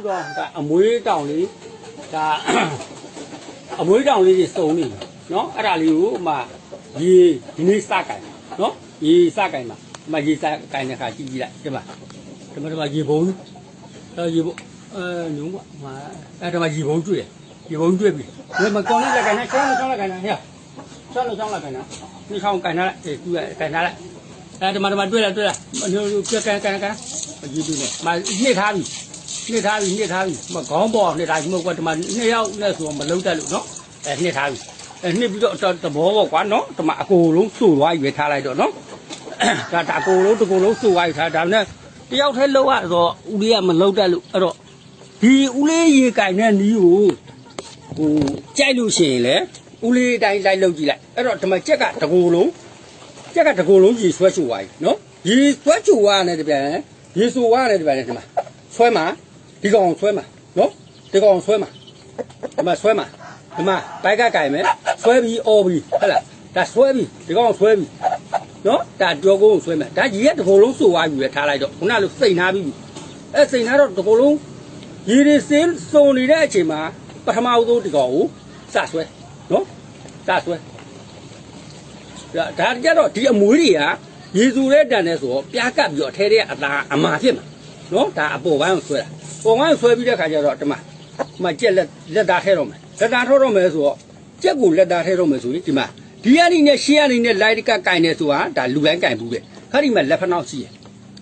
ဘူးတော့ဒါအမွေးတောင်လေးဒါအမွေးတောင်လေးတွေစုံနေပြီနော်အဲ့ဒါလေးကိုမှရေဒီနေ့စကင်နော်ရေစကင်မှာဒီမှာရေစကင်တဲ့ခါကြည့်ကြည့်လိုက်ဒီမှာဒီမှာဒီမှာရေဘုံအဲရေဘုံအဲနုံးပါမှာအဲ့ဒီမှာရေဘုံတွေ့တယ်ရေဘုံတွေ့ပြီဒီမှာကောင်းလေးလက်ကင်နေချောင်းချောင်းလက်ကင်နေဟဲ့ချောင်းချောင်းလက်ကင်နေဒီချောင်းကင်ထားလိုက်အေးသူကကင်ထားလိုက်အဲဒီမှာဒီမှာတွေ့လားတွေ့လားဟိုပြကန်ကန်ကန်ရေတွေ့နေမှာနှိမ့်ထားပြီ နှစ်ထားပြီနှစ်ထားပြီမခေါင်းပေါ်နှစ်ထားပြီမဟုတ်ကွာဒီမှာနှစ်ယောက်နဲ့ဆိုတော့မလုံးတတ်လို့နော်အဲနှစ်ထားပြီအဲနှစ်ပြီးတော့တော့သဘောပေါ့ကွာနော်ဒီမှာအကိုလုံးစိုးသွားရွေထားလိုက်တော့နော်ဒါဒါအကိုလုံးတကိုလုံးစိုးသွားရွေထားဒါနဲ့တယောက်တည်းလုံးရဆိုဦးလေးကမလုံးတတ်လို့အဲ့တော့ဒီဦးလေးရေကင်တဲ့နီးကိုဟိုကြိုက်လို့ရှိရင်လေဦးလေးအတိုင်းလိုက်လုံးကြည့်လိုက်အဲ့တော့ဒီမှာကြက်ကတကိုလုံးကြက်ကတကိုလုံးရေဆွဲချိုသွားပြီနော်ရေဆွဲချိုသွားတယ်တပြန်ရေဆိုသွားတယ်တပြန်ဒီမှာဆွဲမှာ ဒီကောင်ဆွဲမှာနော်ဒီကောင်ဆွဲမှာဒီမှာဆွဲမှာဒီမှာဘိုက်ကကင်မယ်ဆွဲပြီးအော်ပြီးဟဲ့လားဒါဆွဲပြီးဒီကောင်ဆွဲပြီးနော်ဒါကြောကုန်းကိုဆွဲမယ်ဒါကြီးရဲ့တစ်ခုလုံးစိုးသွားပြီပဲထားလိုက်တော့ခုနလိုစိတ်နာပြီးပြီအဲစိတ်နာတော့တစ်ခုလုံးရီရီစင်းစုံနေတဲ့အချိန်မှာပထမဦးဆုံးဒီကောင်ကိုစဆွဲနော်စဆွဲဒါဒါကြတော့ဒီအမွေးတွေကရေစုတဲ့တန်နဲ့ဆိုတော့ပြားကပ်ပြီးတော့အထဲထဲကအသာအမာဖြစ်မှာ နော်ဒါအပေါ်ပိုင်းကိုဆွဲတာပုံကန်းဆွဲပြီးတဲ့ခါကျတော့ဒီမှာဒီမှာကြက်လက်လက်သားထဲတော့မယ်လက်သားထောတော့မယ်ဆိုတော့ကြက်ကိုလက်သားထဲတော့မယ်ဆိုရင်ဒီမှာဒီအနီနဲ့ရှေးအနီနဲ့လိုက်ကကင်နေဆိုတာဒါလူတိုင်းကင်ဘူးတဲ့ခါဒီမှာလက်ဖက်နောက်ရှိရ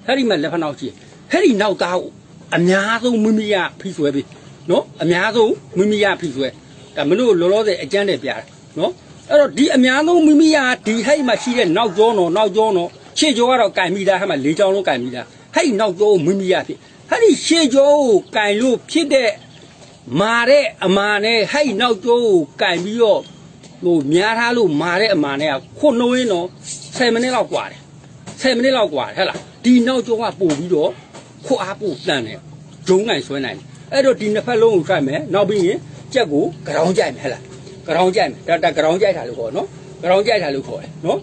ခါဒီမှာလက်ဖက်နောက်ရှိရခါဒီနောက်သားကိုအများဆုံးမိမိရဖိဆွဲပြီးနော်အများဆုံးမိမိရဖိဆွဲဒါမလို့လောလောဆယ်အကျန်းနဲ့ပြတာနော်အဲ့တော့ဒီအများဆုံးမိမိရဒီဟဲ့မှာရှိတဲ့နောက်ကျောနော်နောက်ကျောနော်ရှေ့ကျောကတော့ကင်မိသားဟဲ့မှာလေးချောင်းလုံးကင်မိ သားဟဲ့နောက်ကျောကိုမိမိရဖြစ် ဟဲ့ဒီရှေ့ကျောကိုကင်လို့ဖြစ်တဲ့မာတဲ့အမာနဲ့ဟဲ့နောက်ကျောကိုကင်ပြီးတော့ဟိုများထားလို့မာတဲ့အမာနဲ့ကခုနှဝင်းတော့10မိနစ်လောက်กว่าတယ်10မိနစ်လောက်กว่าတယ်ဟဲ့လားဒီနောက်ကျောကပို့ပြီးတော့ခွတ်အားပို့တန်တယ်ဂျုံနိုင်ဆွဲနိုင်တယ်အဲ့တော့ဒီနှစ်ဖက်လုံးကိုထွက်မယ်နောက်ပြီးရင်ကြက်ကိုကရောင်းကြိုက်မယ်ဟဲ့လားကရောင်းကြိုက်မယ်ဒါဒါကရောင်းကြိုက်တာလို့ခေါ်နော်ကရောင်းကြိုက်တာလို့ခေါ်တယ်နော်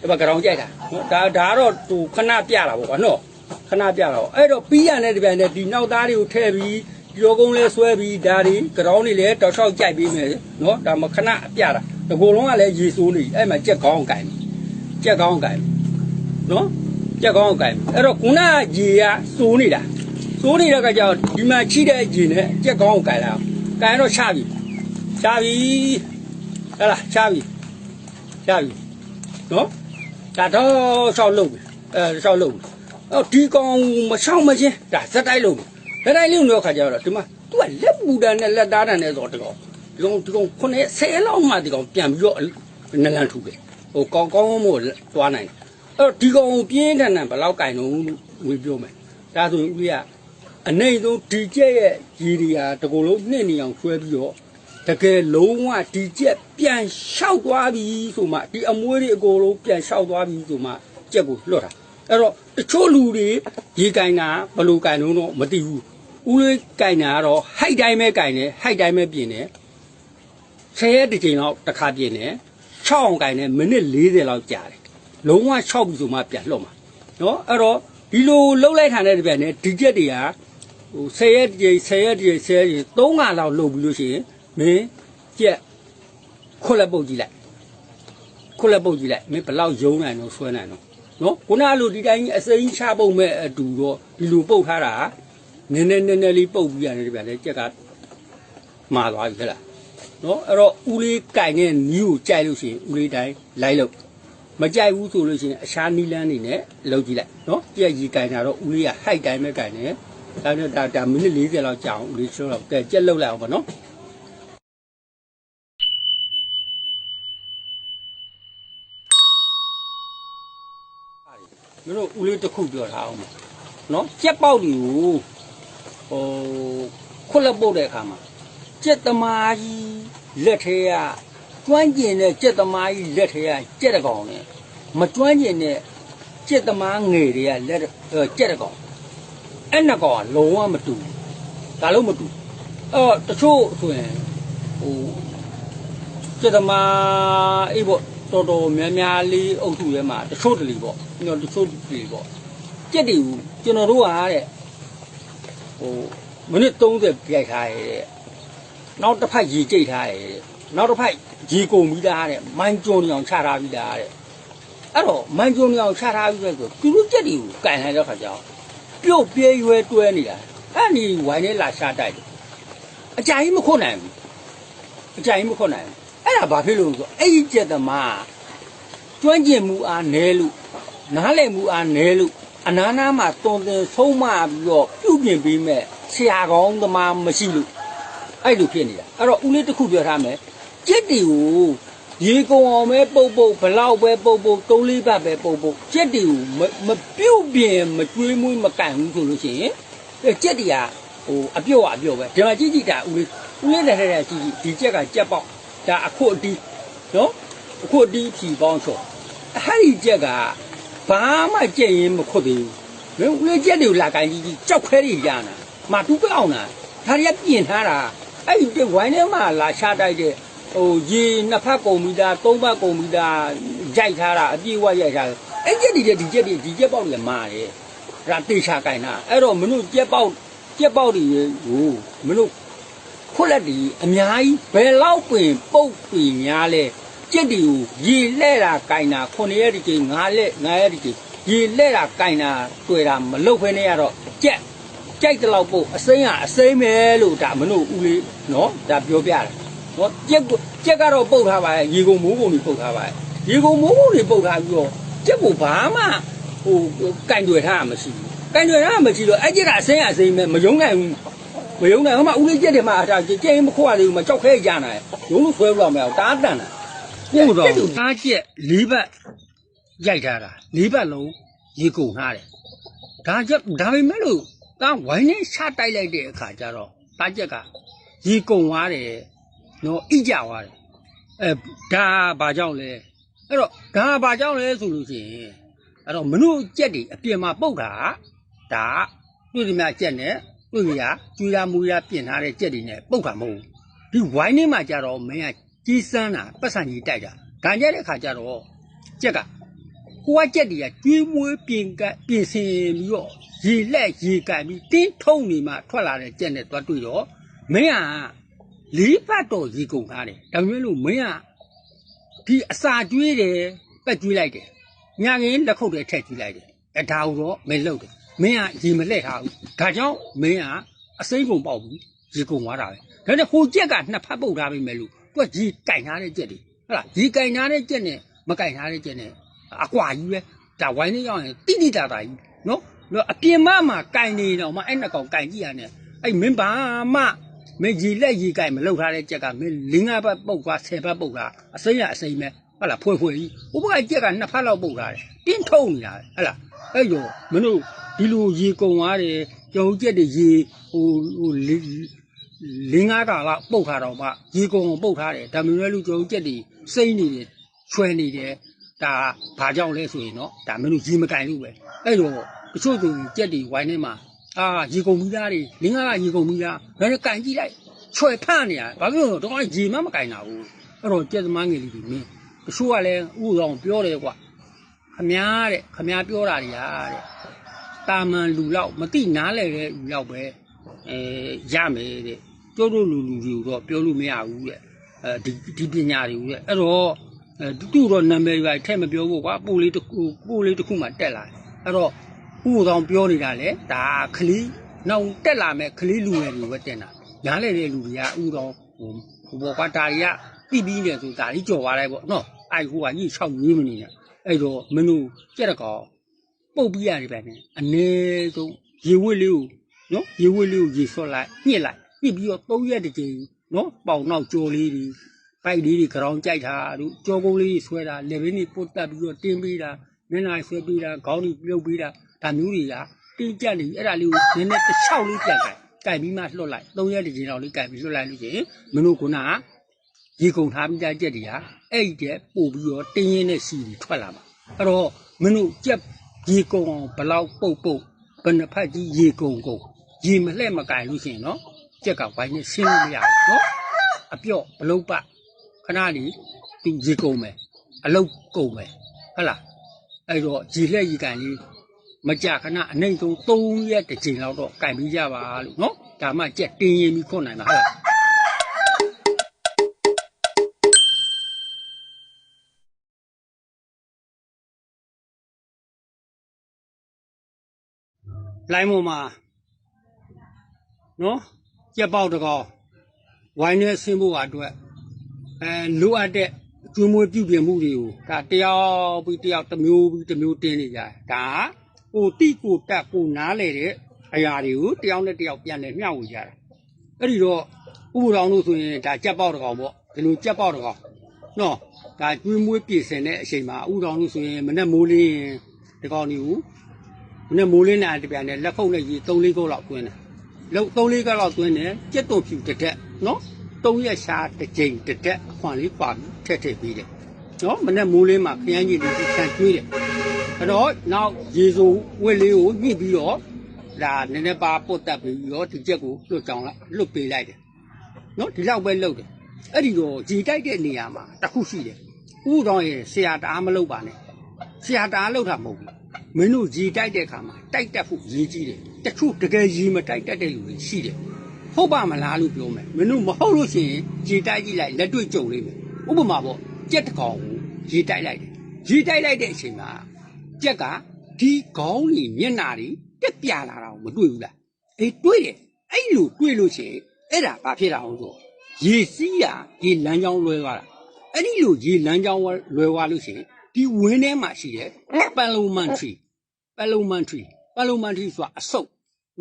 ဒီမှာကရောင်းကြိုက်တာနော်ဒါဒါကတော့သူခဏပြတာပေါ့ကွာနော် ခဏပြတော့အဲ့တော့ပြီးရတဲ့ဒီပြန်နဲ့ဒီနောက်သားတွေကိုထည့်ပြီးကြောကုန်းလဲဆွဲပြီးဒါတွေကြောင်းတွေလည်းတောက်လျှောက်ကြိုက်ပြီးမယ်နော်ဒါမခဏပြတာဒီကိုယ်လုံးကလည်းရေစိုးနေအဲ့မှာကြက်ကောင်းကင်ကြက်ကောင်းကင်နော်ကြက်ကောင်းကင်အဲ့တော့ခုနကရေကစိုးနေတာစိုးနေတဲ့ကကြောင့်ဒီမှာချိတဲ့ရေနဲ့ကြက်ကောင်းကိုကင်လာကင်တော့ချပြီချပြီဟဲ့လားချပြီချပြီနော်ဒါတော့ရှောက်လုပ်ပြီအဲရှောက်လုပ်ပြီ အော်ဒီကောင်မဆောင်မချင်းဒါဇက်တိုက်လုံးဇက်တိုက်လုံးတော့ခါကြတော့ဒီမှာ तू ကလက်ပူတန်နဲ့လက်သားတန်နဲ့ဆိုတော့ဒီကောင်ဒီကောင်ဒီကောင်ခုနှစ်ဆယ်လောက်မှဒီကောင်ပြန်ပြီးတော့နလန်ထူတယ်ဟိုကောင်းကောင်းမို့သွားနိုင်တယ်အဲ့တော့ဒီကောင်ပြင်းထန်ထန်ဘယ်လောက်ကင်လုံးဝေပြောမယ်ဒါဆိုရင်ဦးလေးကအနေဆုံးဒီကျက်ရဲ့ကြီးဒီဟာတကူလုံးနှစ်နေအောင်ဆွဲပြီးတော့တကယ်လုံးဝဒီကျက်ပြန်လျှောက်သွားပြီဆိုမှဒီအမွေးတွေအကုန်လုံးပြန်လျှောက်သွားပြီဆိုမှကျက်ကိုလွတ်တာ အဲ့တော့တချို့လူတွေရေကင်တာဘယ်လိုကင်လို့တော့မသိဘူးဦးလေးကင်တာကတော့ဟိုက်တိုင်းပဲကင်တယ်ဟိုက်တိုင်းပဲပြင်တယ်ဆယ်ရက်တစ်ချိန်လောက်တစ်ခါပြင်တယ်6အောင်ကင်တယ်မိနစ်40လောက်ကြာတယ်လုံးဝ6ပြီဆိုမှပြန်လွတ်မှာနော်အဲ့တော့ဒီလိုလှုပ်လိုက်ခံတဲ့တပြက်နဲ့ဒီချက်တွေကဟိုဆယ်ရက်တစ်ချိန်ဆယ်ရက်တစ်ချိန်ဆယ်ရက်တစ်ချိန်3ခါလောက်လှုပ်ပြီးလို့ရှိရင်မင်းကြက်ခွက်လက်ပုတ်ကြည့်လိုက်ခွက်လက်ပုတ်ကြည့်လိုက်မင်းဘယ်လောက်ယုံနိုင်တော့ဆွဲနိုင်တော့ နော်ခုနကလိုဒီတိုင်းအစိမ်းချပုတ်မဲ့အတူတော့ဒီလိုပုတ်ထားတာနည်းနည်းနည်းနည်းလေးပုတ်ပြီးရတယ်ဗျာလေကြက်ကမာသွားပြီခလားနော်အဲ့တော့ဦးလေးကြိုင်တဲ့နီးကိုကြိုက်လို့ရှိရင်ဦးလေးတိုင်းလိုက်လို့မကြိုက်ဘူးဆိုလို့ရှိရင်အရှားနီးလန်းနေနဲ့လောက်ကြည့်လိုက်နော်ကြက်ကြီးကြိုင်တာတော့ဦးလေးကဟိုက်တိုင်းပဲကြိုင်တယ်ဒါနဲ့ဒါဒါမိနစ်40လောက်ကြာအောင်ဦးလေးချိုးတော့ကဲကြက်လောက်လိုက်အောင်ပါနော်တို့တို့ ဦးလေးတစ်ခုပြောထားအောင်ပါနော်ကြက်ပေါက်တွေကိုဟိုခွက်လက်ပုတ်တဲ့အခါမှာကြက်သမားကြီးလက်ထဲကကျွမ်းကျင်တဲ့ကြက်သမားကြီးလက်ထဲကကြက်တကောင်နဲ့မကျွမ်းကျင်တဲ့ကြက်သမားငယ်တွေကလက်အဲကြက်တကောင်အဲ့နှစ်ကောင်ကလုံးဝမတူဘူးဒါလုံးမတူအော်တချို့ဆိုရင်ဟိုကြက်သမားအေးပေါ့ တော်တော်များများလေးအုပ်စုထဲမှာတချို့တလီပေါ့ညောတချို့တလီပေါ့ကြက်တွေကိုကျွန်တော်တို့ကတဲ့ဟိုမိနစ်30ပြိုက်ထားရဲ့တဲ့နောက်တစ်ဖက်ရေကြိတ်ထားရဲ့တဲ့နောက်တစ်ဖက်ရေကုန်ပြီးသားတဲ့မိုင်းကျုံနေအောင်ချထားပြီးသားတဲ့အဲ့တော့မိုင်းကျုံနေအောင်ချထားပြီးပဲဆိုသူတို့ကြက်တွေကိုကန်လိုက်တဲ့ခါကျတော့ပြုတ်ပြဲရွယ်တွဲနေတာအဲ့ဒီဝိုင်းနဲ့လာရှာတိုက်တယ်အကြိုင်မခွတ်နိုင်ဘူးအကြိုင်မခွတ်နိုင်ဘူး အဲ့ဒါဘာဖြစ်လို့လဲဆိုတော့အဲ့ဒီကြက်သမားကျွမ်းကျင်မှုအားနည်းလို့နားလည်မှုအားနည်းလို့အနာနာမှာတုံတင်ဆုံးမပြီးတော့ပြုတ်ပြင်ပေးမဲ့ဆရာကောင်းသမားမရှိလို့အဲ့လိုဖြစ်နေတာအဲ့တော့ဦးလေးတစ်ခုပြောထားမယ်ကြက်တီကိုရေကုံအောင်ပဲပုတ်ပုတ်ဘလောက်ပဲပုတ်ပုတ်တုံးလေးဘတ်ပဲပုတ်ပုတ်ကြက်တီကိုမမပြုတ်ပြင်းမကျွေးမွေးမကန်ဘူးဆိုလို့ရှိရင်အဲ့ကြက်တီကဟိုအပြော့အပြော့ပဲဒီမှာကြည့်ကြည့်တာဦးလေးဦးလေးနဲ့ထဲထဲကြည့်ကြည့်ဒီကြက်ကကြက်ပေါက် ဒါအခုအတီးနော်အခုအတီးဖြီပေါင်းချော့အဲ့ဒီကြက်ကဘာမှကြက်ရင်မခွတ်သေးဘူးမင်းဦးလေးကြက်တွေကိုလာကန်ကြည့်ကြည့်ကြောက်ခဲတွေရနာမတူးပြောင်းတာဒါတွေကပြင်ထားတာအဲ့ဒီဝိုင်းထဲမှာလာချတိုက်တဲ့ဟိုရေနှစ်ဖက်ကုန်ပြီးသားသုံးဖက်ကုန်ပြီးသားရိုက်ထားတာအပြည့်အဝရိုက်ထားတယ်အဲ့ကျက်ဒီတဲ့ဒီကျက်ဒီဒီကျက်ပေါက်တွေမာတယ်ဒါတေချာကင်တာအဲ့တော့မင်းတို့ကျက်ပေါက်ကျက်ပေါက်တွေကိုမင်းတို့ ခွက်လက်ဒီအများကြီးဘယ်လောက်ပင်ပုတ်ပင်များလဲကျက်ဒီကိုရေလဲတာကင်တာခုနှစ်ရက်ဒီချိန်ငါးလက်ငါးရက်ဒီချိန်ရေလဲတာကင်တာတွေ့တာမလုတ်ဖ ೇನೆ ရတော့ကျက်ကြိုက်တဲ့လောက်ပို့အစိမ်းကအစိမ်းပဲလို့ဒါမလို့ဦးလေးနော်ဒါပြောပြတယ်နော်ကြက်ကိုကြက်ကတော့ပုတ်ထားပါရဲ့ရေကုန်မိုးကုန်တွေပုတ်ထားပါရဲ့ရေကုန်မိုးကုန်တွေပုတ်ထားပြီးတော့ကြက်ကိုဘာမှဟိုကင်တွေထားတာမရှိဘူးကင်တွေထားတာမရှိတော့အဲ့ကြက်ကအစိမ်းကအစိမ်းပဲမယုံနိုင်ဘူး မယုံနိုင်ဟိုမှာဦးလေးကြက်တယ်မှာဒါကြက်ရင်မခွာသေးဘူးမကြောက်ခဲကြနာရုံးလို့ဆွဲလို့မရဘူးတားတန်တာပို့တော့တားကြက်လေးဘက်ရိုက်ထားတာလေးဘက်လုံးရေကုန်ထားတယ်ဒါကြက်ဒါပေမဲ့လို့တန်းဝိုင်းနဲ့ချတိုက်လိုက်တဲ့အခါကျတော့တားကြက်ကရေကုံသွားတယ်နော်ဣကြသွားတယ်အဲဒါဘာကြောင့်လဲအဲ့တော့ဒါဘာကြောင့်လဲဆိုလို့ရှိရင်အဲ့တော့မနုကြက်တွေအပြင်မှာပုတ်တာဒါတွေ့ဒီမှာကြက်နဲ့ တွေ့ရကျွေးရမူရပြင်ထားတဲ့ကြက်တွေနဲ့ပုတ်တာမဟုတ်ဘူးဒီဝိုင်းထဲမှာကြတော့မင်းကကြီးစမ်းတာပတ်စံကြီးတိုက်တာဒါကြတဲ့အခါကျတော့ကြက်ကကိုကကြက်တွေကကျွေးမွေးပြင်ကပြင်ဆင်ပြီးတော့ရေလက်ရေကန်ပြီးတင်းထုံနေမှထွက်လာတဲ့ကြက်နဲ့တွားတွေ့တော့မင်းကလေးပတ်တော့ရေကုန်ထားတယ်ဒါပေမဲ့လို့မင်းကဒီအစာကျွေးတယ်ပက်ကျွေးလိုက်တယ်ညာကင်းလက်ခုပ်တွေထည့်ကျွေးလိုက်တယ်အဲဒါကိုတော့မင်းလုပ်တယ် မင်းကရေမလှည့်ထားဘူးဒါကြောင့်မင်းကအစိမ့်ကုန်ပေါက်ဘူးရေကုန်သွားတာပဲဒါနဲ့ဟိုကြက်ကနှစ်ဖက်ပုတ်ထားပြီမဲ့လို့သူကရေကင်ထားတဲ့ကြက်တွေဟုတ်လားရေကင်ထားတဲ့ကြက်နဲ့မကင်ထားတဲ့ကြက်နဲ့အကွာကြီးပဲဒါဝိုင်းနေရောက်ရင်တိတိတာတာကြီးနော်နော်အပြင်မမှာကင်နေတော့မအဲ့နှစ်ကောင်ကင်ကြည့်ရတယ်အဲ့မင်းဘာမှမင်းရီလက်ရီကင်မလောက်ထားတဲ့ကြက်ကမင်းလင်းငါးဘတ်ပုတ်သွားဆယ်ဘတ်ပုတ်သွားအစိမ့်ရအစိမ့်ပဲ ဟုတ်လားဖွေဖွေကြီးဥပကကြက်ကနှစ်ဖက်လောက်ပုတ်ထားတယ်တင်းထုံနေတာဟုတ်လားအဲ့ရောမင်းတို့ဒီလိုရေကုံသွားတယ်ကြောင်ကြက်တွေရေဟိုဟိုလင်းငါးကောင်လောက်ပုတ်ထားတော့မှရေကုံကိုပုတ်ထားတယ်ဒါမျိုးလည်းလူကြောင်ကြက်တွေစိမ့်နေတယ်ချွဲနေတယ်ဒါဘာကြောင့်လဲဆိုရင်တော့ဒါမင်းတို့ရေမကင်လို့ပဲအဲ့တော့တချို့သူကြက်တွေဝိုင်းထဲမှာအာရေကုန်ပြီးသားတွေလင်းကားကရေကုန်ပြီးသားဒါနဲ့ကင်ကြည့်လိုက်ချွဲဖန့်နေရဘာဖြစ်လို့လဲတော့ရေမမကင်တာဘူးအဲ့တော့ကြက်သမားငယ်လေးတွေမင်း တချို့ကလည်းဥပဒေပြောတယ်ကွာခမားတဲ့ခမားပြောတာတွေဟာတဲ့တာမန်လူလောက်မတိနားလဲတဲ့လူလောက်ပဲအဲရမယ်တဲ့ကျိုးတို့လူလူတွေကိုတော့ပြောလို့မရဘူးတဲ့အဲဒီဒီပညာတွေကိုတဲ့အဲ့တော့အဲတူတူတော့နာမည်ရိုက်ထဲမပြောဘူးကွာပို့လေးတစ်ခုပို့လေးတစ်ခုမှတက်လာတယ်အဲ့တော့ဥပဆောင်ပြောနေတာလေဒါခလီနောက်တက်လာမဲ့ခလီလူငယ်တွေပဲတင်တာညားလေတဲ့လူတွေကဥဆောင်ဟိုဟိုဘောကွာဒါတွေကပြီးပြီးနေဆိုဒါကြီးကြော်သွားလိုက်ပေါ့နော် အိုက်ဟိုကကြီး6ရေးမနေနဲ့အဲ့တော့မင်းတို့ကြက်တကောင်ပုတ်ပြီးရတယ်ဗျာနဲ့အ ਨੇ ဆုံးရေဝစ်လေးကိုနော်ရေဝစ်လေးကိုရေဆော့လိုက်ညှစ်လိုက်ညှစ်ပြီးတော့၃ရက်တစ်ချိန်နော်ပေါင်နောက်ကြော်လေးတွေပိုက်လေးတွေကြောင်ကြိုက်တာတို့ကြောကုန်းလေးတွေဆွဲတာလက်ဘင်းတွေပုတ်တက်ပြီးတော့တင်းပေးတာမျက်နှာဆွဲပေးတာခေါင်းတွေပြုတ်ပေးတာဒါမျိုးတွေကတင်းကြက်နေအဲ့ဒါလေးကိုနည်းနည်းတစ်ချောက်လေးပြန်ကြိုက်ကြိုက်ပြီးမှလွတ်လိုက်၃ရက်တစ်ချိန်လောက်လေးကြိုက်ပြီးလွတ်လိုက်လို့ရှိရင်မင်းတို့က ရေကုန်ထားပြီးသားကြက်တွေကအဲ့ဒီတဲ့ပို့ပြီးတော့တင်းရင်းနဲ့စီတွေထွက်လာမှာအဲ့တော့မင်းတို့ကြက်ရေကုန်အောင်ဘလောက်ပုတ်ပုတ်ဘယ်နှဖက်ကြီးရေကုန်ကုန်ရေမလှဲ့မကြိုင်လို့ရှိရင်နော်ကြက်ကဝိုင်းနဲ့ရှင်းလို့မရဘူးနော်အပြော့ဘလုံးပတ်ခဏလေးသူရေကုန်မယ်အလုတ်ကုန်မယ်ဟုတ်လားအဲ့တော့ရေလှက်ရေကန်လေးမကြခဏအနိုင်ဆုံး3ရက်တစ်ချိန်လောက်တော့ကင်ပြီးကြပါလို့နော်ဒါမှကြက်တင်းရင်ပြီးခွန်နိုင်မှာဟုတ်လား လိုင်းပေါ်မှာနော်ကြက်ပေါက်တကောဝိုင်းနဲ့ဆင်းဖို့အတွက်အဲလိုအပ်တဲ့ကျွေးမွေးပြုပြင်မှုတွေကိုဒါတယောက်ပြီးတယောက်တစ်မျိုးပြီးတစ်မျိုးတင်းနေကြတယ်ဒါကကိုတိကိုတက်ကိုနားလေတဲ့အရာတွေကိုတယောက်နဲ့တယောက်ပြန်လဲမျှဝေကြတာအဲ့ဒီတော့ဥပဒေတို့ဆိုရင်ဒါကြက်ပေါက်တကောင်ပေါ့ဒီလိုကြက်ပေါက်တကောင်နော်ဒါကျွေးမွေးပြည်စင်တဲ့အချိန်မှာဥပဒေတို့ဆိုရင်မနဲ့မိုးလင်းရင်ဒီကောင်တွေကို မနေ့မိုးလင်းတဲ့တပြန်နဲ့လက်ခုပ်နဲ့ရေ3လေးခုလောက်တွင်းတယ်လောက်3လေးခုလောက်တွင်းတယ်ကြက်တုံဖြူတစ်တက်နော်3ရက်ရှာတစ်ကြိမ်တစ်တက်အခွန်လေးပါပြီးထက်ထည့်ပြီးတယ်နော်မနေ့မိုးလင်းမှာခရမ်းကြီးတွေဆန်ကျွေးတယ်အဲ့တော့နောက်ရေစိုးဝက်လေးကိုညှစ်ပြီးတော့ဒါနည်းနည်းပါပုတ်တက်ပြီးတော့ဒီကြက်ကိုလွတ်ကြောင်လိုက်လွတ်ပေးလိုက်တယ်နော်ဒီလောက်ပဲလုပ်တယ်အဲ့ဒီတော့ဂျီတိုက်တဲ့နေရာမှာတစ်ခုရှိတယ်ဥတော်ရဲ့ဆရာတအားမလုပ်ပါနဲ့ဆရာတအားလောက်တာမဟုတ်ဘူး မင်းတို့ရီတိုက်တဲ့ခါမှာတိုက်တက်ဖို့ရည်ကြီးတယ်တချို့တကယ်ရီမတိုက်တက်တဲ့လူတွေရှိတယ်ဟုတ်ပါမလားလို့ပြောမယ်မင်းတို့မဟုတ်လို့ရှိရင်ရီတိုက်ကြည့်လိုက်လက်တွေ့ကြုံလိမ့်မယ်ဥပမာပေါ့ကြက်တစ်ကောင်ကိုရီတိုက်လိုက်တယ်ရီတိုက်လိုက်တဲ့အချိန်မှာကြက်ကဒီခေါင်းကြီးမျက်နာတွေတက်ပြလာတာကိုမတွေ့ဘူးလားအေးတွေ့တယ်အဲ့လိုတွေ့လို့ရှိရင်အဲ့ဒါဘာဖြစ်တာအောင်ဆိုရေစီးရရေလမ်းကြောင်းလွဲသွားတာအဲ့ဒီလိုရေလမ်းကြောင်းလွယ်သွားလို့ရှိရင် ဒီဝင်းထဲမှာရှိတဲ့ပန်လုံမန်ထရီပန်လုံမန်ထရီပန်လုံမန်ထရီဆိုတာအဆုပ်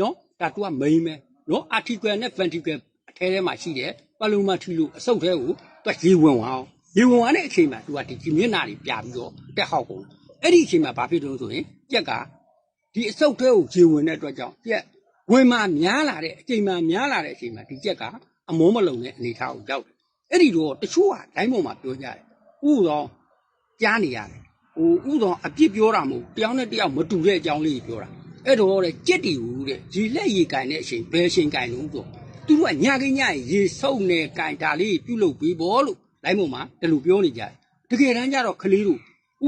နော်ဒါတူကမိန်ပဲနော် article နဲ့ ventricle အထဲထဲမှာရှိတဲ့ပန်လုံမန်ထရီလို့အဆုပ်ထဲကိုသူကရေဝင်သွားအောင်ရေဝင်သွားတဲ့အချိန်မှာသူကဒီဒီမျက်နှာတွေပြပြီးတော့တက်ဟောက်ကုန်အဲ့ဒီအချိန်မှာဘာဖြစ်လို့ဆိုရင်ကြက်ကဒီအဆုပ်ထဲကိုရေဝင်တဲ့အတွက်ကြောင့်ကြက်ဝင်မှများလာတဲ့အချိန်မှများလာတဲ့အချိန်မှာဒီကြက်ကအမောမလုံတဲ့အနေအထားကိုရောက်တယ်အဲ့ဒီတော့တချို့ကဒိုင်းပေါ်မှာပြောကြတယ်ဥတော် ကြားနေရတယ်ဟိုဥတော်အပြစ်ပြောတာမဟုတ်တယောက်နဲ့တယောက်မတူတဲ့အကြောင်းလေးပြောတာအဲ့တော့တဲ့ကြက်တီဟူတဲ့ရေလက်ရေကန်တဲ့အချိန်ဘယ်အချိန်ကန်လို့ဆိုသူတို့ကညကိညရေဆုပ်နေကန်တာလေးပြုတ်လုပ်ပြီးဘောလို့ဒိုင်းပေါ်မှာဒီလိုပြောနေကြတယ်တကယ်တမ်းကျတော့ကလေးတို့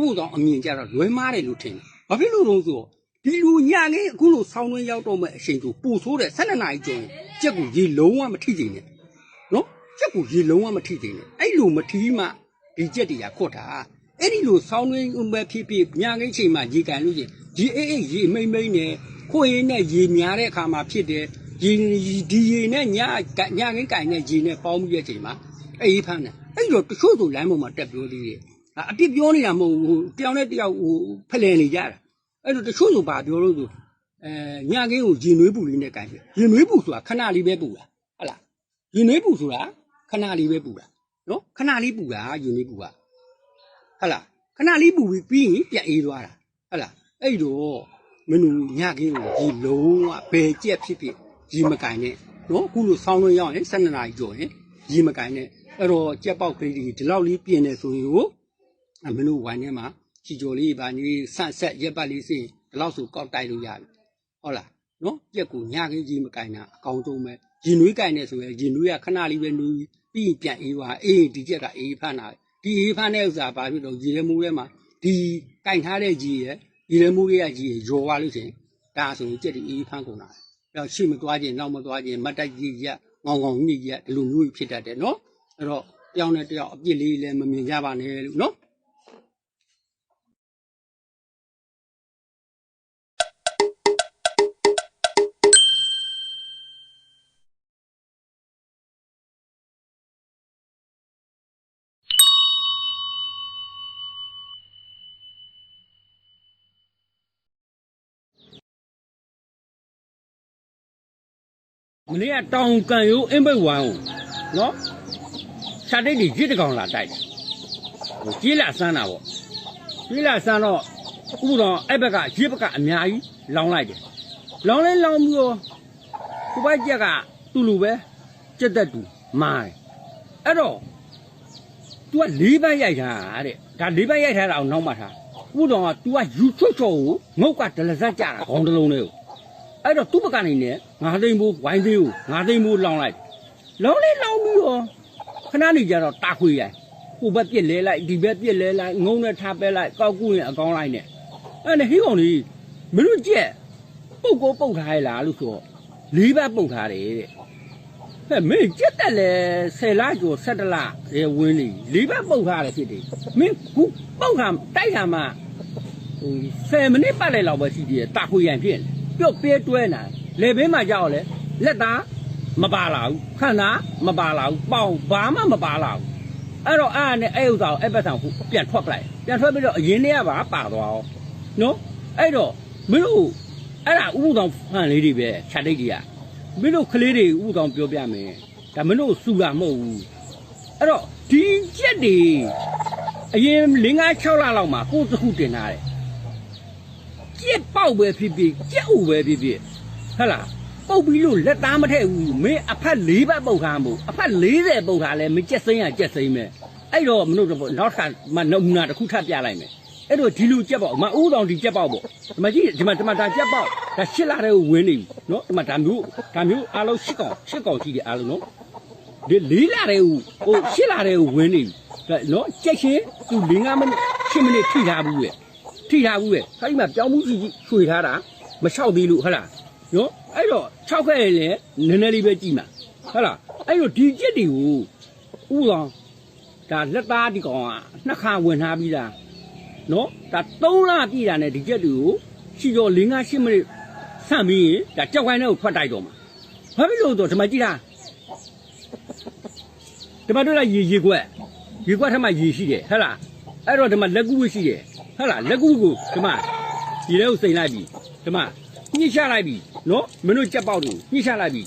ဥတော်အမြင်ကြတော့လွဲမားတယ်လို့ထင်တယ်ဘာဖြစ်လို့လဲဆိုတော့ဒီလူညကင်းအခုလိုဆောင်းတွင်းရောက်တော့မဲ့အချိန်ဆိုပူဆိုးတဲ့12နာရီကျော်ရင်ကြက်ကူရေလုံးဝမထိချင်နဲ့နော်ကြက်ကိုရေလုံးဝမထိသေးနဲ့အဲ့လိုမထီးမှဒီကြက်တွေကခွတ်တာ အဲ့ဒီလိုဆောင်းရင်းမဲ့ဖြစ်ဖြစ်ညငိမ့်ချိန်မှာရေကန်လို့ချင်းရေအေးအေးရေမိမ့်မိမ့်နဲ့ခွေရင်းနဲ့ရေများတဲ့အခါမှာဖြစ်တယ်ရေဒီရေနဲ့ညညငိမ့်ကန်နဲ့ရေနဲ့ပေါင်းပြီးတဲ့ချိန်မှာအေးဖမ်းတယ်အဲ့တော့တချို့ဆိုလမ်းပေါ်မှာတက်ပြောသေးတယ်အပြစ်ပြောနေတာမဟုတ်ဘူးတယောက်နဲ့တယောက်ဟိုဖလှယ်နေကြတာအဲ့တော့တချို့ဆိုဘာပြောလို့ဆိုအဲညကင်းကိုရေနွေးပူလေးနဲ့ကန်တယ်ရေနွေးပူဆိုတာခဏလေးပဲပူတာဟုတ်လားရင်နွေးပူဆိုတာခဏလေးပဲပူတာနော်ခဏလေးပူတာရင်နွေးပူတာ ဟုတ်လားခဏလေးပူပြီးပြီးရင်ပြန်အေးသွားတာဟုတ်လားအဲ့တော့မင်းတို့ညကင်းကိုဒီလုံးဝဘယ်ကြက်ဖြစ်ဖြစ်ရီမကင်နဲ့နော်အခုလိုဆောင်းလွန်းရောက်ရင်12နာရီကျော်ရင်ရီမကင်နဲ့အဲ့တော့ကြက်ပေါက်ကလေးတွေဒီလောက်လေးပြင်နေဆိုရင်ကိုအမင်းတို့ဝိုင်းထဲမှာချီကျော်လေးပါနေဆန့်ဆက်ရက်ပတ်လေးစင်ဒီလောက်ဆိုကောက်တိုက်လို့ရပြီဟုတ်လားနော်ကြက်ကိုညခင်းကြီးမကင်တာအကောင်ဆုံးပဲရင်နွေးကင်နေဆိုရင်ရင်နွေးကခဏလေးပဲနွေးပြီးရင်ပြန်အေးသွားအေးဒီကြက်ကအေးဖမ်းတာပဲ ဒီအေးဖမ်းတဲ့ဥစ္စာဘာဖြစ်လို့ရေရဲမှုထဲမှာဒီကင်ထားတဲ့ကြီးရဲ့ရေရဲမှုတွေကကြီးရဲ့ရောသွားလို့ရှိရင်ဒါဆိုရင်ကြက်ဒီအေးဖမ်းကုန်တာတော့ရှိမသွားခြင်းနောက်မသွားခြင်းမတ်တိုက်ကြီးရက်ငောင်ငောင်ညစ်ရက်ဒီလိုမျိုးကြီးဖြစ်တတ်တယ်နော်အဲ့တော့တယောက်နဲ့တယောက်အပြစ်လေးလည်းမမြင်ကြပါနဲ့လို့နော် မနေ့ကတောင်ကန်ရိုးအင်းဘိတ်ဝိုင်းကိုနော်ခြာတိတ်ကြီးကြစ်တကောင်လာတိုက်တယ်ဟိုကြီးလာစမ်းတာပေါ့ကြီးလာစမ်းတော့ဥပတော်အဲ့ဘက်ကရစ်ဘက်ကအများကြီးလောင်းလိုက်တယ်လောင်းလဲလောင်းပြီးတော့ခုပိုက်ကြက်ကသူ့လူပဲကြက်သက်တူမိုင်းအဲ့တော့ तू ကလေးပတ်ရိုက်ထားတဲ့ဒါလေးပတ်ရိုက်ထားတာအောင်နောက်မှထားဥပတော်က तू ကယူချွတ်ချော်ကိုငုတ်ကဒလဇက်ကြတာခေါင်းတစ်လုံးလေးကို အဲ့တော့သူ့ဘက်ကနေနဲ့ငါးသိန်းဘူးဝိုင်းသေးကိုငါးသိန်းဘူးလောင်းလိုက်လောင်းလေးလောင်းပြီးတော့ခဏနေကြတော့တာခွေရိုင်ဟိုဘက်ပြစ်လဲလိုက်ဒီဘက်ပြစ်လဲလိုက်ငုံနဲ့ထားပဲလိုက်ကောက်ကူရင်အကောင်းလိုက်နဲ့အဲ့နဲ့ဟိကောင်ကြီးမင်းတို့ကြက်ပုတ်ကိုပုတ်ထားရလားလို့ဆိုတော့လေးဘက်ပုတ်ထားတယ်တဲ့ဟဲ့မင်းကြက်တက်လဲ10လကျော်17လရေဝင်းနေလေးဘက်ပုတ်ထားတယ်ဖြစ်တယ်မင်းခုပုတ်ထားတိုက်တာမှဟို10မိနစ်ပတ်လိုက်လောက်ပဲရှိသေးတယ်တာခွေရန်ဖြစ်နေ ပြုတ်ပြဲတွဲနာလေဘင်းမှာကြောက်လဲလက်သားမပါလာဘူးခန္ဓာမပါလာဘူးပေါင်ဘာမှမပါလာဘူးအဲ့တော့အားနဲ့အဲ့ဥစ္စာကိုအဲ့ဘက်ဆောင်ပြန်ထွက်ပလိုက်ပြန်ထွက်ပြီးတော့အရင်တည်းကပါပါသွားအောင်နော်အဲ့တော့မင်းတို့အဲ့ဒါဥပဒေဖန်လေးတွေပဲခြာတိတ်တွေကမင်းတို့ကလေးတွေဥပဒေပြောပြမယ်ဒါမင်းတို့စူတာမဟုတ်ဘူးအဲ့တော့ဒီချက်တွေအရင်၄၅6လလောက်မှာကိုယ်တစ်ခုတင်ထားတယ် ကြက်ပေါက်ပဲဖြစ်ဖြစ်ကြက်ဥပဲဖြစ်ဖြစ်ဟုတ်လားပုတ်ပြီးလို့လက်သားမထည့်ဘူးမင်းအဖက်၄ဘက်ပုတ်ထားမို့အဖက်40ပုတ်ထားလဲမကြက်စိမ့်ရကြက်စိမ့်ပဲအဲ့တော့မင်းတို့တော့နောက်ထပ်မနမူနာတစ်ခုထပ်ပြလိုက်မယ်အဲ့တော့ဒီလူကြက်ပေါက်မဦးတော်ဒီကြက်ပေါက်ပေါ့ဒီမှာကြည့်ဒီမှာဒီမှာဒါကြက်ပေါက်ဒါရှစ်လာတဲ့ကိုဝင်နေပြီနော်ဒီမှာဒါမျိုးဒါမျိုးအားလုံးရှစ်ကောင်ရှစ်ကောင်ရှိတယ်အားလုံးနော်ဒီလေးလာတဲ့ဟိုဟိုရှစ်လာတဲ့ဟိုဝင်းနေပြီဒါနော်ကြက်ရှင်သူ၄၅မိနစ်၈မိနစ်ထိထားဘူးရဲ့ ထိထားဘူးရဲ့အဲဒီမှာပြောင်းမှုကြီးရွှေထားတာမလျှောက်သေးလို့ဟုတ်လားနော်အဲ့တော့၆ခဲ့ရင်လည်းနည်းနည်းလေးပဲကြည့်မှာဟုတ်လားအဲ့တော့ဒီကြက်တွေကိုဥတော်ဒါလက်သားဒီကောင်ကနှစ်ခါဝင်ထားပြီးသားနော်ဒါ၃လပြည့်တာနဲ့ဒီကြက်တွေကိုရှိကျော်၄၅၈မိနစ်ဆန့်ပြီးရင်ဒါကြောက်ကိုင်းတဲ့ကိုထွက်တိုက်တော့မှာဘာဖြစ်လို့လဲဆိုတော့ဒီမှာကြည့်လားဒီမှာတို့ကရေရေခွက်ရေခွက်ထက်မှရေရှိတယ်ဟဟလားအဲ့တော့ဒီမှာလက်ကူဝရှိတယ် ဟဟလားလက်ကူကိုဒီမှာဒီထဲကိုစိန်လိုက်ပြီဒီမှာညှိချလိုက်ပြီနော်မင်းတို့ကြက်ပေါက်တို့ညှိချလိုက်ပြီ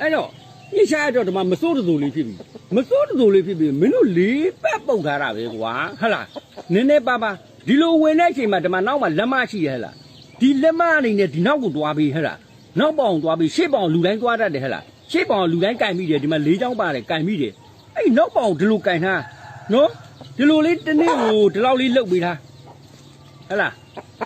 အဲ့တော့ညှိချရတော့ဒီမှာမစိုးတူလေးဖြစ်ပြီမစိုးတူလေးဖြစ်ပြီမင်းတို့လေးပတ်ပုတ်ထားတာပဲကွာဟဟလားနည်းနည်းပါးပါဒီလိုဝင်တဲ့အချိန်မှာဒီမှာနောက်မှာလက်မရှိရဟဲ့လားဒီလက်မအနေနဲ့ဒီနောက်ကိုတွားပြီးဟဲ့လားနောက်ပေါင်တွားပြီးရှေ့ပေါင်လူတိုင်းတွားတတ်တယ်ဟဲ့လားရှေ့ပေါင်လူတိုင်းကင်မိတယ်ဒီမှာလေးချောင်းပါတယ်ကင်မိတယ်အဲ့နောက်ပေါင်ဒီလိုကင်ထားနော်ဒီလိုလေးတစ်နေ့ကိုဒီလောက်လေးလုတ်ပေးထား ဟဟလား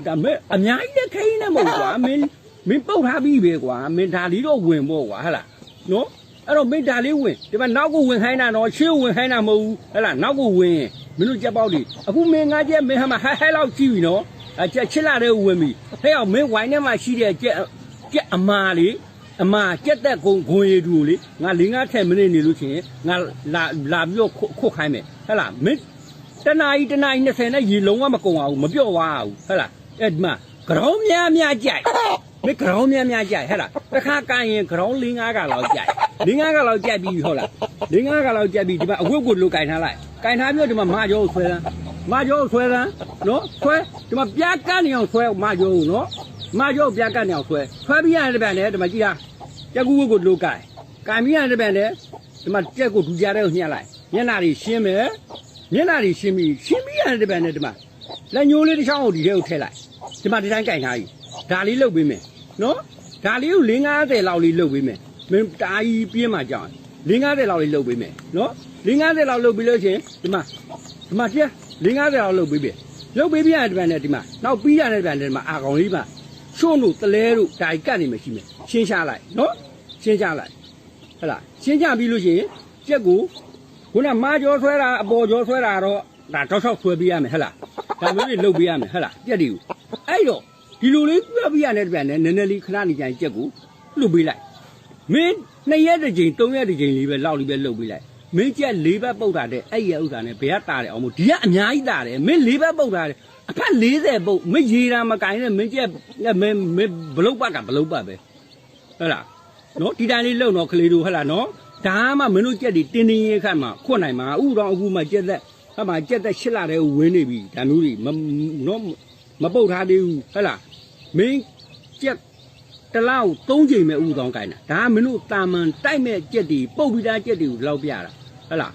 ဒါမဲ့အများကြီးလည်းခိန်းနေမဟုတ်ကွာမင်းမင်းပုတ်ထားပြီးပဲကွာမင်းဒါလေးတော့ဝင်ပေါ့ကွာဟဟလားနော်အဲ့တော့မင်းဒါလေးဝင်ဒီမှာနောက်ကိုဝင်ခိုင်းတာတော့ရှေ့ဝင်ခိုင်းတာမဟုတ်ဘူးဟဟလားနောက်ကိုဝင်ရင်မင်းတို့ကြက်ပေါက်လေးအခုမင်းငါကြက်မင်းဟာမဟဲဟဲလောက်ကြည့်ပြီနော်အကြက်ချစ်လာတဲ့ဝင်ပြီဟဲ့အောင်မင်းဝိုင်းထဲမှာရှိတဲ့ကြက်ကြက်အမာလေးအမာကြက်သက်ကုံခွန်ရည်တူလေငါ၄၅ထက်မိနစ်နေလို့ရှိရင်ငါလာလာပြီးတော့ခုတ်ခုတ်ခိုင်းမယ်ဟဲ့လားမင်း တနာကြီးတနာကြီး20နဲ့ရေလုံးဝမကုန်အောင်မပြော့သွားဘူးဟဲ့လားအဲ့ဒီမှာကြောင်းများများကြိုက်မင်းကြောင်းများများကြိုက်ဟဲ့လားတစ်ခါကန်ရင်ကြောင်း၄၅ကလောက်ကြိုက်၄၅ကလောက်ကြိုက်ပြီးဟုတ်လား၄၅ကလောက်ကြိုက်ပြီးဒီမှာအဝတ်ကိုလိုကင်ထားလိုက်ကင်ထားပြီးတော့ဒီမှာမကြောကိုဆွဲလန်းမကြောကိုဆွဲလန်းနော်ဆွဲဒီမှာပြားကန်းနေအောင်ဆွဲမကြောကိုနော်မကြောကိုပြားကန်းနေအောင်ဆွဲဆွဲပြီးရတယ်ဗျာလေဒီမှာကြည့်လားကြက်ကူဝတ်ကိုလိုကင်ကင်ပြီးရတယ်ဗျာလေဒီမှာကြက်ကိုဒူကြတဲ့ကိုညှက်လိုက်မျက်နှာတွေရှင်းမယ် မျက်နှာတွေရှင်းပြီးရှင်းပြီးရတယ်ဗျာလေဒီမှာလက်ညိုးလေးတစ်ချောင်းကိုဒီထဲကိုထည့်လိုက်ဒီမှာဒီတိုင်းကင်ထားပြီဒါလေးလုတ်ပေးမယ်နော်ဒါလေးကို50လောက်လေးလုတ်ပေးမယ်မင်းတာကြီးပြင်းမှကြောင်း50လောက်လေးလုတ်ပေးမယ်နော်50လောက်လုတ်ပြီးလို့ချင်းဒီမှာဒီမှာကျဲ50လောက်လုတ်ပေးပြီလုတ်ပေးပြရတဲ့ဗန်နဲ့ဒီမှာနောက်ပြီးရတဲ့ဗန်နဲ့ဒီမှာအာကောင်လေးမှာရှုံ့တို့တလဲတို့ဒါကြီးကတ်နေမှရှိမယ်ရှင်းချလိုက်နော်ရှင်းချလိုက်ဟဲ့လားရှင်းချပြီးလို့ရှိရင်ကြက်ကို ခုနမာကြောဆွဲတာအပေါ်ကြောဆွဲတာတော့ဒါတောက်ချောက်ဆွဲပေးရမယ်ဟဲ့လားဒါမျိုးတွေလုတ်ပေးရမယ်ဟဲ့လားကြက်တွေကိုအဲ့တော့ဒီလိုလေးပြပြရတဲ့ဗန်နဲ့နည်းနည်းလေးခဏနေကြရင်ကြက်ကိုလှုပ်ပေးလိုက်မင်းနှစ်ရက်တစ်ချိန်သုံးရက်တစ်ချိန်လေးပဲလောက်လေးပဲလှုပ်ပေးလိုက်မင်းကြက်လေးဘက်ပုတ်တာတဲ့အဲ့ရဥစ္စာနဲ့ဘယ်ကတာတယ်အောင်မို့ဒီကအများကြီးတာတယ်မင်းလေးဘက်ပုတ်တာတယ်အဖက်40ပုတ်မင်းရေတာမကင်နဲ့မင်းကြက်မင်းမင်းဘလုတ်ပတ်ကဘလုတ်ပတ်ပဲဟုတ်လားနော်ဒီတိုင်းလေးလှုပ်တော့ကလေးတို့ဟုတ်လားနော် ဒါမှမင်းတို့ကြက်ဒီတင်းတင်းရဲခတ်မှာခွတ်နိုင်မှာဥတော်အခုမှကြက်သက်ဟဲ့မှာကြက်သက်ရှစ်လာတဲ့ဝင်းနေပြီဒါမျိုးတွေမနော်မပုတ်ထားသေးဘူးဟုတ်လားမင်းကြက်တလောက်သုံးချိန်မဲ့ဥတောင်းကိုင်းတာဒါကမင်းတို့တာမန်တိုက်မဲ့ကြက်တွေပုတ်ပြီးသားကြက်တွေကိုလောက်ပြတာဟုတ်လား